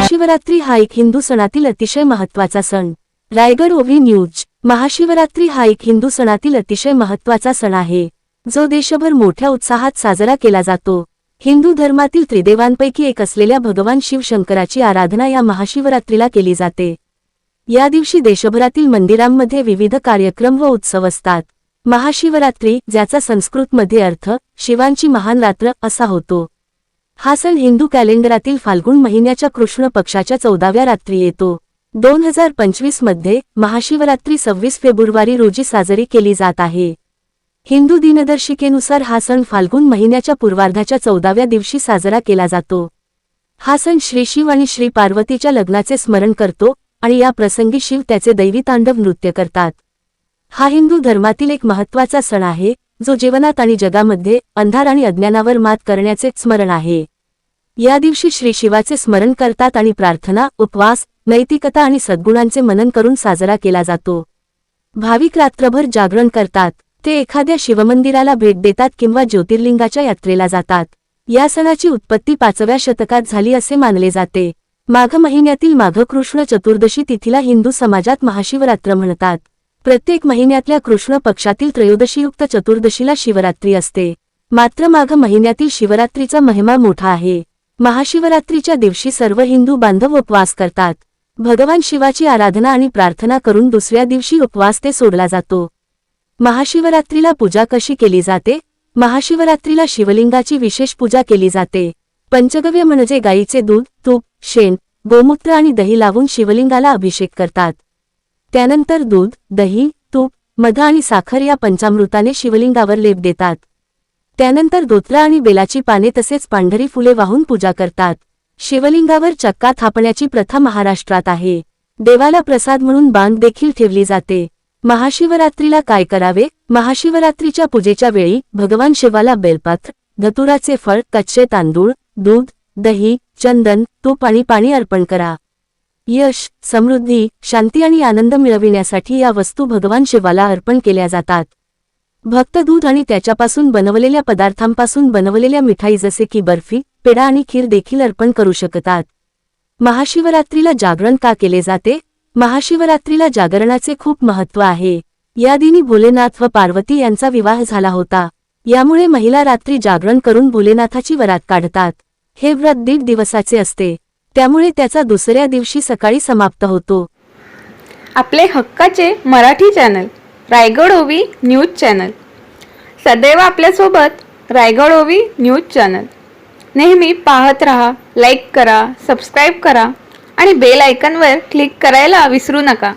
महाशिवरात्री हा एक हिंदू सणातील अतिशय महत्त्वाचा सण. रायगड ओव्ही न्यूज. महाशिवरात्री हा एक हिंदू सणातील अतिशय महत्त्वाचा सण आहे. जो देशभर मोठ्या उत्साहात साजरा केला जातो. हिंदू धर्मातील त्रिदेवांपैकी एक असलेल्या भगवान शिवशंकराची आराधना या महाशिवरात्रीला केली जाते. या दिवशी देशभरातील मंदिरांमध्ये विविध कार्यक्रम व उत्सव असतात. महाशिवरात्री ज्याचा संस्कृतमध्ये अर्थ शिवांची महान रात्र असा होतो. हा सण हिंदू कॅलेंडरातील फाल्गुन महिन्याच्या कृष्ण पक्षाच्या चौदाव्या रात्री येतो. दोन हजार पंचवीसमध्ये महाशिवरात्री सव्वीस फेब्रुवारी रोजी साजरी केली जात आहे. हिंदू दिनदर्शिकेनुसार हा सण फाल्गुन महिन्याच्या पूर्वार्धाच्या चौदाव्या दिवशी साजरा केला जातो. हा सण श्री शिव आणि श्री पार्वतीच्या लग्नाचे स्मरण करतो आणि या प्रसंगी शिव त्याचे दैवी तांडव नृत्य करतात. हा हिंदू धर्मातील एक महत्त्वाचा सण आहे जो जीवनात आणि जगामध्ये अंधार आणि अज्ञानावर मात करण्याचे स्मरण आहे. या दिवशी श्री शिवाचे स्मरण करतात आणि प्रार्थना उपवास नैतिकता आणि सद्गुणांचे मनन करून साजरा केला जातो. भाविक रात्रभर जागरण करतात. ते एखाद्या शिवमंदिराला भेट देतात किंवा ज्योतिर्लिंगाच्या यात्रेला जातात. या सणाची उत्पत्ती पाचव्या शतकात झाली असे मानले जाते. माघ महिन्यातील माघ कृष्ण चतुर्दशी तिथीला हिंदू समाजात महाशिवरात्र म्हणतात. प्रत्येक महिन्यातल्या कृष्ण पक्षातील त्रयोदशीयुक्त चतुर्दशीला शिवरात्री असते. मात्र माघ महिन्यातील शिवरात्रीचा महिमा मोठा आहे. महाशिवरात्रीच्या दिवशी सर्व हिंदू बांधव उपवास करतात. भगवान शिवाची आराधना आणि प्रार्थना करून दुसऱ्या दिवशी उपवास ते सोडला जातो. महाशिवरात्रीला पूजा कशी केली जाते? महाशिवरात्रीला शिवलिंगाची विशेष पूजा केली जाते. पंचगव्य म्हणजे गाईचे दूध तूप शेण गोमूत्र आणि दही लावून शिवलिंगाला अभिषेक करतात. त्यानंतर दूध दही तूप मध आणि साखर या पंचामृताने शिवलिंगावर लेप देतात. त्यानंतर धोत्र आणि बेलाची पाने तसेच पांढरी फुले वाहून पूजा करतात. शिवलिंगावर चक्का थापण्याची प्रथा महाराष्ट्रात आहे. देवाला प्रसाद म्हणून बांग देखील ठेवली जाते. महाशिवरात्रीला काय करावे? महाशिवरात्रीच्या पूजेच्या वेळी भगवान शिवाला बेलपात्र धतुराचे फळ कच्चे तांदूळ दूध दही चंदन तूप आणि पाणी अर्पण करा. यश समृद्धी शांती आणि आनंद मिळविण्यासाठी या वस्तू भगवान शिवाला अर्पण केल्या जातात. भक्त दूध आणि त्याच्यापासून बनवलेल्या पदार्थांपासून बनवलेल्या मिठाई जसे की बर्फी पेढा आणि खीर देखील अर्पण करू शकतात. महाशिवरात्रीला जागरण का केले जाते? महाशिवरात्रीला जागरणाचे खूप महत्त्व आहे. या दिनी भोलेनाथ व पार्वती यांचा विवाह झाला होता. यामुळे महिला रात्री जागरण करून भोलेनाथाची वरात काढतात. हे व्रत दीड दिवसाचे असते. त्यामुळे त्याचा दुसऱ्या दिवशी सकाळी समाप्त होतो. आपले हक्काचे मराठी चॅनल रायगड ओवी न्यूज चॅनल. सदैव आपल्यासोबत रायगड ओवी न्यूज चॅनल. नेहमी पाहत रहा लाईक करा सबस्क्राईब करा आणि बेल आयकनवर क्लिक करायला विसरू नका.